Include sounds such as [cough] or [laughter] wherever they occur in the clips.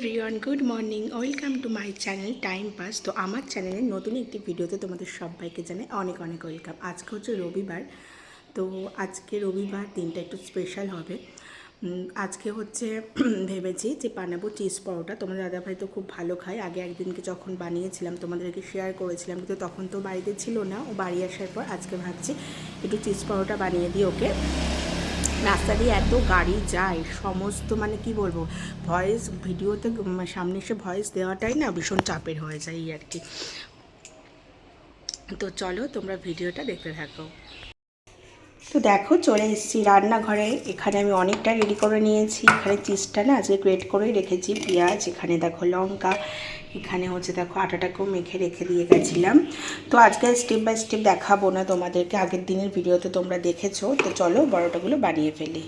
Everyone, good morning. Welcome to my channel time pass. তো আমার চ্যানেলের নতুন একটি ভিডিওতে তোমাদের সবাইকে জানাই অনেক অনেক ওয়েলকাম। আজকে হচ্ছে রবিবার, তো আজকে রবিবার দিনটা একটু স্পেশাল হবে। আজকে হচ্ছে [clears throat] ভেবেছি যে বানাবো চিজ পরোটা। তোমাদের দাদাভাই তো খুব ভালো খায়। আগে একদিনকে যখন বানিয়েছিলাম, তোমাদেরকে শেয়ার করেছিলাম, কিন্তু তখন তো বাড়িতে ছিল না। ও বাড়ি আসার পর আজকে ভাবছি একটু চিজ পরোটা বানিয়ে দিই ওকে। রাস্তা দিয়ে এত গাড়ি যায়, সমস্ত মানে কি বলব ভয়েস ভিডিওতে সামনে এসে ভয়েস দেওয়াটাই না ভীষণ চাপের হয়ে যায় এই আর কি। তো চলো তোমরা ভিডিওটা দেখতে থাকো। তো দেখো চলে এসেছি রান্নাঘরে। এখানে আমি অনেকটা রেডি করে নিয়েছি। এখানে চিজটা না আজকে গ্রেট করে রেখেছি। পেঁয়াজ, এখানে দেখো লঙ্কা, এখানে হচ্ছে দেখো আটাটাকেও মেখে রেখে দিয়ে গেছিলাম। তো আজকে স্টেপ বাই স্টেপ দেখাবো না তোমাদেরকে। আগের দিনের ভিডিওতে তোমরা দেখেছ। তো চলো বড়োটাগুলো বানিয়ে ফেলি।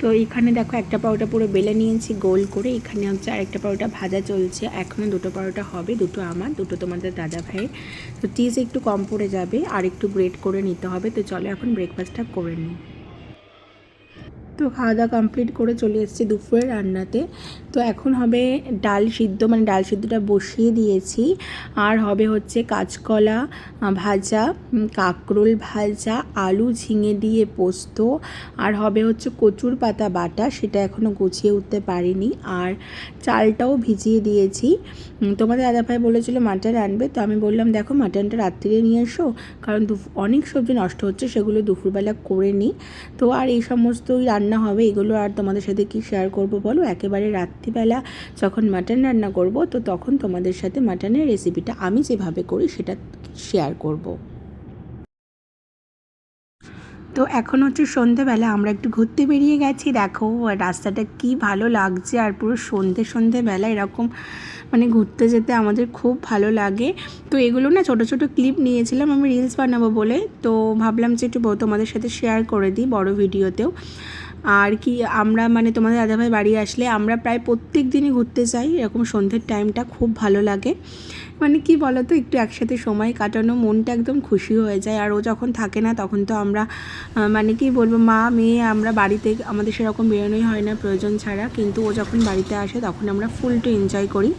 তো এখানে দেখো একটা পাউটা পুরো বেলে নিয়েছি, গোল করে। এখানে হচ্ছে আরেকটা পাউটা ভাজা চলছে। এখনও দুটো পাউটা হবে, দুটো আমার, দুটো তোমাদের দাদা ভাইয়ের। তো চিজ একটু কম পড়ে যাবে, আর একটু গ্রেট করে নিতে হবে। তো চলো এখন ব্রেকফাস্টটা করে নিই। তো খাওয়া দাওয়া কমপ্লিট করে চলে এসেছি দুপুরের রান্নাতে। তো এখন হবে ডাল সিদ্ধ মানে ডাল সিদ্ধটা বসিয়ে দিয়েছি। আর হবে হচ্ছে কাঁচকলা ভাজা কাঁকরোল ভাজা, আলু ঝিঙে দিয়ে পোস্ত। আর হবে হচ্ছে কচুর পাতা বাটা, সেটা এখনও গুছিয়ে উঠতে পারিনি। আর চালটাও ভিজিয়ে দিয়েছি। তোমাদের দাদাভাই বলেছিল মাটন আনবে, তো আমি বললাম, দেখো, মাটনটা রাত্রিরে নিয়ে এসো, কারণ অনেক সবজি নষ্ট হচ্ছে, সেগুলো দুপুরবেলা করে নিই তো আর এই সমস্তই রান্না হবে, এগুলো আর তোমাদের সাথে কি শেয়ার করব বলো? একেবারে রাত্রিবেলা যখন মাটন রান্না করব, তো তখন তোমাদের সাথে মাটনের রেসিপিটা আমি যেভাবে করি, সেটা শেয়ার করব। তো এখন হচ্ছে সন্ধেবেলা, আমরা একটু ঘুরতে বেরিয়ে গেছি। দেখো, রাস্তাটা কি ভালো লাগছে, আর পুরো সন্ধে সন্ধেবেলা এরকম মানে ঘুরতে যেতে আমাদের খুব ভালো লাগে। তো এগুলো না ছোট ছোট ক্লিপ নিয়েছিলাম আমি রিলস বানাবো বলে, তো ভাবলাম যে একটু তোমাদের সাথে শেয়ার করে দিই বড় ভিডিওতেও আর কি আমরা মানে তোমাদের দাদাভাই বাড়ি আসলে আমরা প্রায় প্রত্যেক দিনই ঘুরতে যাই, এরকম সন্ধ্যের টাইমটা খুব ভালো লাগে। মানে কি বলো তো একটু একসাথে সময় কাটানো, মনটা একদম খুশি হয়ে যায়। আর ও যখন থাকে না, তখন তো আমরা মানে কি বলব, মা, মেয়ে, আমরা বাড়িতে, আমাদের সেরকম বেরোনোই হয় না প্রয়োজন ছাড়া। কিন্তু ও যখন বাড়িতে আসে, তখন আমরা ফুলটা এনজয় করি।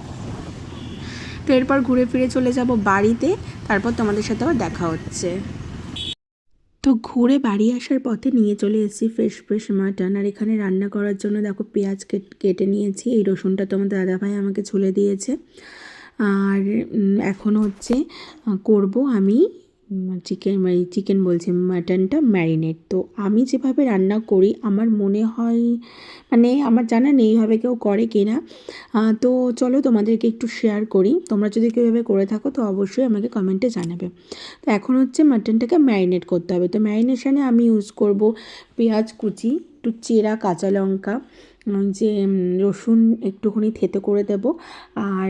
তো এরপর ঘুরে ফিরে চলে যাব বাড়িতে, তারপর তোমাদের সাথে আবার দেখা হচ্ছে। তো ঘুরে বাড়ি আসার পথে নিয়ে চলে এসেছি ফ্রেশ ফ্রেশ মাটন আর এখানে রান্না করার জন্য দেখো পেঁয়াজ কেট- নিয়েছি। এই রসুনটা তো আমার দাদাভাই আমাকে ছুলে দিয়েছে। আর এখন হচ্ছে করব আমি চিকেন চিকেন বলছি মাটনটা ম্যারিনেট তো আমি যেভাবে রান্না করি, আমার মনে হয় মানে আমার জানা নেই এইভাবে কেউ করে কি না তো চলো তোমাদেরকে একটু শেয়ার করি। তোমরা যদি কেউ এভাবে করে থাকো, তো অবশ্যই আমাকে কমেন্টে জানাবে। তো এখন হচ্ছে মাটনটাকে ম্যারিনেট করতে হবে। তো ম্যারিনেশনে আমি ইউজ করব পেঁয়াজ কুচি, একটু চেরা, কাঁচা লঙ্কা যে রসুন একটুখানি থেতো করে দেব। আর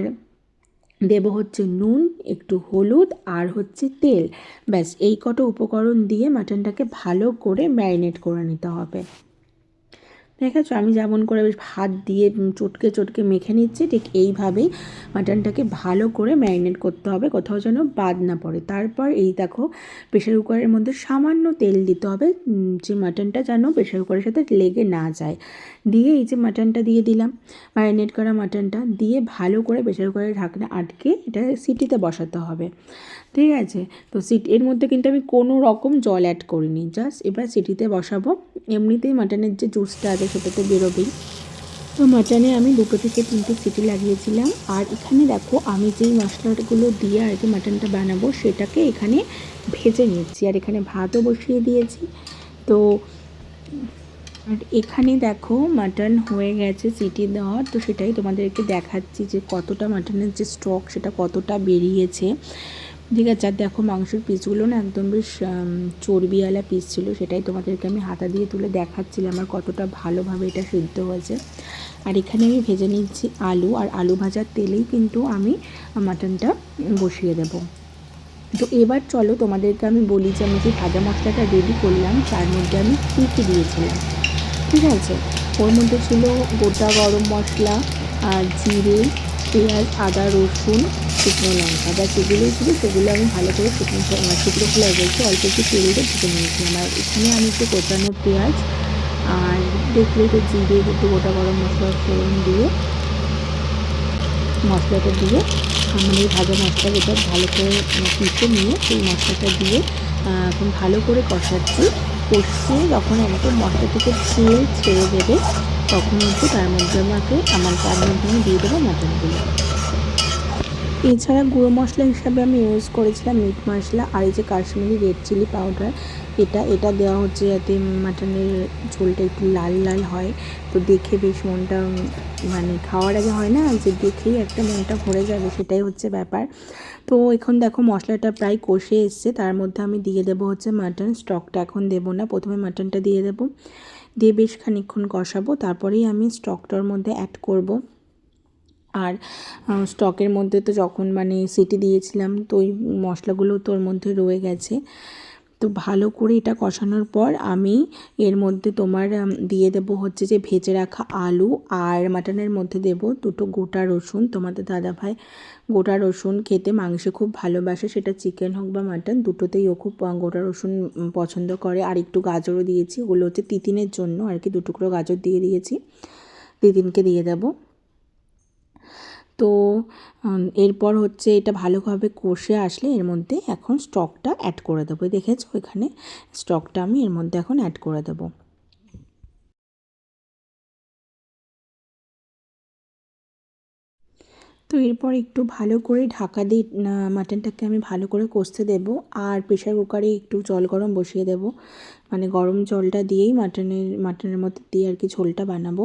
দেব হচ্ছে নুন, একটু হলুদ আর হচ্ছে তেল। ব্যাস, এই কটা উপকরণ দিয়ে মাটনটাকে ভালো করে ম্যারিনেট করে নিতে হবে। দেখেছ? আমি যেমন করে বেশ হাত দিয়ে চটকে চটকে মেখে নিচ্ছি, ঠিক এইভাবেই মাটনটাকে ভালো করে ম্যারিনেট করতে হবে, কোথাও যেন বাদ না পড়ে। তারপর এই দেখো, প্রেশার কুকারের মধ্যে সামান্য তেল দিতে হবে যে মাটনটা যেন প্রেশার কুকারের সাথে লেগে না যায়। দিয়ে এই যে মাটনটা দিয়ে দিলাম, ম্যারিনেট করা মাটনটা, দিয়ে ভালো করে প্রেশার কুকারের ঢাকনা আটকে এটা সিটিতে বসাতে হবে। ঠিক আছে? তো সিট, এর মধ্যে কিন্তু আমি কোনো রকম জল অ্যাড করিনি, জাস্ট এবার সিটিতে বসাবো। এমনিতেই মাটনের যে জুসটা আছে সেটা তো বেরোবেই। তো মাটনে আমি দুটো থেকে তিনটে সিটি লাগিয়েছিলাম। আর এখানে দেখো, আমি যেই মশলাগুলো দিয়ে আর কি মাটনটা বানাবো, সেটাকে এখানে ভেজে নিচ্ছি। আর এখানে ভাতও বসিয়ে দিয়েছি। তো আর এখানে দেখো, মাটন হয়ে গেছে সিটি দেওয়ার তো সেটাই তোমাদেরকে দেখাচ্ছি যে কতটা মাটনের যে স্টক, সেটা কতটা বেরিয়েছে। ঠিক আছে, আর দেখো মাংসের পিসগুলো না একদম বেশ চর্বিওয়ালা পিস ছিল, সেটাই তোমাদেরকে আমি হাতা দিয়ে তুলে দেখাচ্ছিলাম আমার কতটা ভালোভাবে এটা সিদ্ধ হয়েছে। আর এখানে আমি ভেজে নিচ্ছি আলু, আর আলু ভাজার তেলেই কিন্তু আমি মাটনটা বসিয়ে দেবো। তো এবার চলো তোমাদেরকে আমি বলি যে আমি যে ভাজা মশলাটা রেডি করলাম, তার মধ্যে আমি কী কী দিয়েছিলাম। ঠিক আছে? ওর মধ্যে ছিল গোটা গরম মশলা, আর জিরে পেঁয়াজ, আদা, রসুন, শুকনো লঙ্কা বা যেগুলোই ছিল সেগুলো আমি ভালো করে শুকনো শুকনো খোলা বলছি, অল্প একটু তেল দিয়ে ভেজে নিয়েছিলাম। আর এখানে আমি একটু কোচানো পেঁয়াজ আর দেখলে একটু জিরে, একটু গোটা গরম মশলা ফোড়ন দিয়ে, মশলাটা দিয়ে মানে এই ভাজা মশলা যেটা ভালো করে পিষে নিয়ে সেই মশলাটা দিয়ে এখন ভালো করে কষাচ্ছি। কষিয়ে যখন একদম মশলা থেকে ছেড়ে দেবে তখন হচ্ছে তার মধ্যে আমাকে আমার তার মধ্যে আমি দিয়ে দেবো মাটনগুলো এছাড়া গুঁড়ো মশলা হিসাবে আমি ইউজ করেছিলাম মিট মশলা আর এই যে কাশ্মীরি রেড চিলি পাউডার এটা এটা দেওয়া হচ্ছে যাতে মাটনের ঝোলটা একটু লাল লাল হয়। তো দেখে বেশ মনটা মানে খাওয়ার আগে হয় না যে দেখেই একটা মনটা ভরে যাবে, সেটাই হচ্ছে ব্যাপার। তো এখন দেখো মশলাটা প্রায় কষে এসছে, তার মধ্যে আমি দিয়ে দেবো হচ্ছে মাটন স্টকটা এখন দেবো না, প্রথমে মাটনটা দিয়ে দেবো। দিয়ে বেশ খানিক্ষণ কষাবো, তারপরেই আমি স্টকটার মধ্যে অ্যাড করব। আর স্টকের মধ্যে তো যখন মানে সিটি দিয়েছিলাম, তো ওই মশলাগুলো ওর মধ্যে রয়ে গেছে। তো ভালো করে এটা কষানোর পর আমি এর মধ্যে তোমার দিয়ে দেবো হচ্ছে যে ভেজে রাখা আলু আর মাটনের মধ্যে দেব দুটো গোটা রসুন। তোমাদের দাদাভাই গোটা রসুন খেতে মাংসে খুব ভালোবাসে, সেটা চিকেন হোক বা মাটন, দুটোতেই ও খুব গোটা রসুন পছন্দ করে। আর একটু গাজরও দিয়েছি। ওগুলো হচ্ছে তিতিনের জন্য আর কি দু টুকরো গাজর দিয়ে দিয়েছি। তিতিনকে দিয়ে দেবো। তো এরপর হচ্ছে এটা ভালোভাবে কষে আসলে এর মধ্যে এখন স্টকটা অ্যাড করে দেবো। দেখেছ এখানে? স্টকটা আমি এর মধ্যে এখন অ্যাড করে দেবো। তো এরপর একটু ভালো করে ঢাকা দিয়ে মাটনটাকে আমি ভালো করে কষতে দেবো আর প্রেশার কুকারে একটু জল গরম বসিয়ে দেবো। মানে গরম জলটা দিয়েই মাটনের মাটনের মধ্যে দিয়ে আর কি ঝোলটা বানাবো।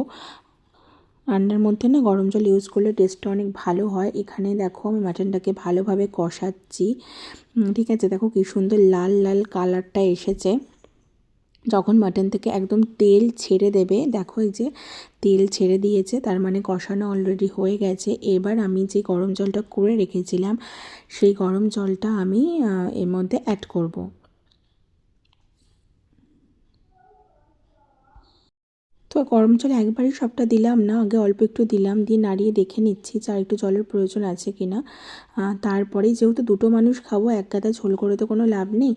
রান্নার মধ্যে না গরম জল ইউজ করলে টেস্টটা অনেক ভালো হয়। এখানে দেখো আমি মাটনটাকে ভালোভাবে কষাচ্ছি। ঠিক আছে, দেখো কি সুন্দর লাল লাল কালারটা এসেছে। যখন মাটন থেকে একদম তেল ছেড়ে দেবে, দেখো এই যে তেল ছেড়ে দিয়েছে, তার মানে কষানো অলরেডি হয়ে গেছে। এবার আমি যে গরম জলটা করে রেখেছিলাম, সেই গরম জলটা আমি এর মধ্যে অ্যাড করব। তো গরম জল একবারই সবটা দিলাম না, আগে অল্প একটু দিলাম, দিয়ে নাড়িয়ে দেখে নিচ্ছি যে আর একটু জলের প্রয়োজন আছে কি না। তারপরে যেহেতু দুটো মানুষ খাব, এক গাদা ঝোল করে তো কোনো লাভ নেই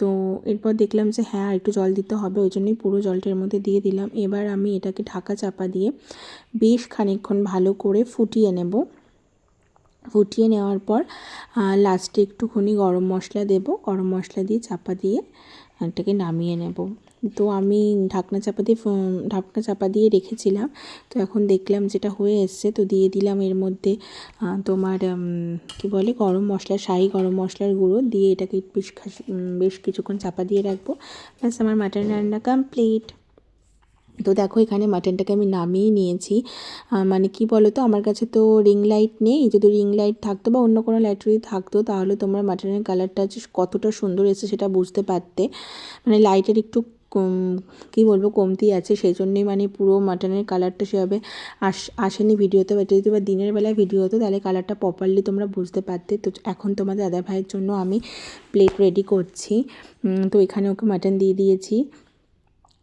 তো এরপর দেখলাম যে হ্যাঁ আর একটু জল দিতে হবে, ওই জন্যই পুরো জলটা এর মধ্যে দিয়ে দিলাম। এবার আমি এটাকে ঢাকা চাপা দিয়ে বেশ খানিকক্ষণ ভালো করে ফুটিয়ে নেব। ফুটিয়ে নেওয়ার পর লাস্টে একটুখানি গরম মশলা দেব, গরম মশলা দিয়ে চাপা দিয়ে এটাকে নামিয়ে নেব। তো আমি ঢাকনা চাপা দিয়ে ঢাকনা চাপা দিয়ে রেখেছিলাম। তো এখন দেখলাম যেটা হয়ে এসছে, তো দিয়ে দিলাম এর মধ্যে তোমার কি বলে, গরম মশলা, শাহি গরম মশলার গুঁড়ো। দিয়ে এটাকে বেশ বেশ কিছুক্ষণ চাপা দিয়ে রাখব। ব্যাস, আমার মাটন রান্না কমপ্লিট তো দেখো, এখানে মাটনটাকে আমি নামিয়ে নিয়েছি। মানে কি বলো তো আমার কাছে তো রিং লাইট নেই। যদি রিং লাইট থাকতো বা অন্য কোনো লাইট যদি থাকতো, তাহলে তোমরা মাটনের কালারটা যে কতটা সুন্দর এসে সেটা বুঝতে পারতে। মানে লাইটের একটু কম, কী বলব, কমতি আছে। সেই জন্যই মানে পুরো মাটনের কালারটা সেভাবে আস, আসেনি ভিডিওতে, বা যদি বা দিনের বেলায় ভিডিও হতো, তাহলে কালারটা প্রপারলি তোমরা বুঝতে পারতে। তো এখন তোমাদের দাদা ভাইয়ের জন্য আমি প্লেট রেডি করছি। তো এখানে ওকে মাটন দিয়ে দিয়েছি।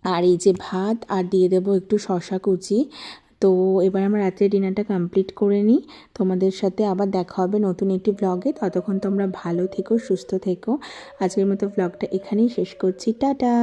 আর এই যে ভাত, আর দিয়ে দেবো একটু শশা কুচি। তো এবার আমরা রাত্রে ডিনারটা কমপ্লিট করে নিই। তোমাদের সাথে আবার দেখা হবে নতুন একটি ব্লগে ততক্ষণ তোমরা ভালো থেকো, সুস্থ থেকো। আজকের মতো ব্লগটা এখানেই শেষ করছি। টাটা!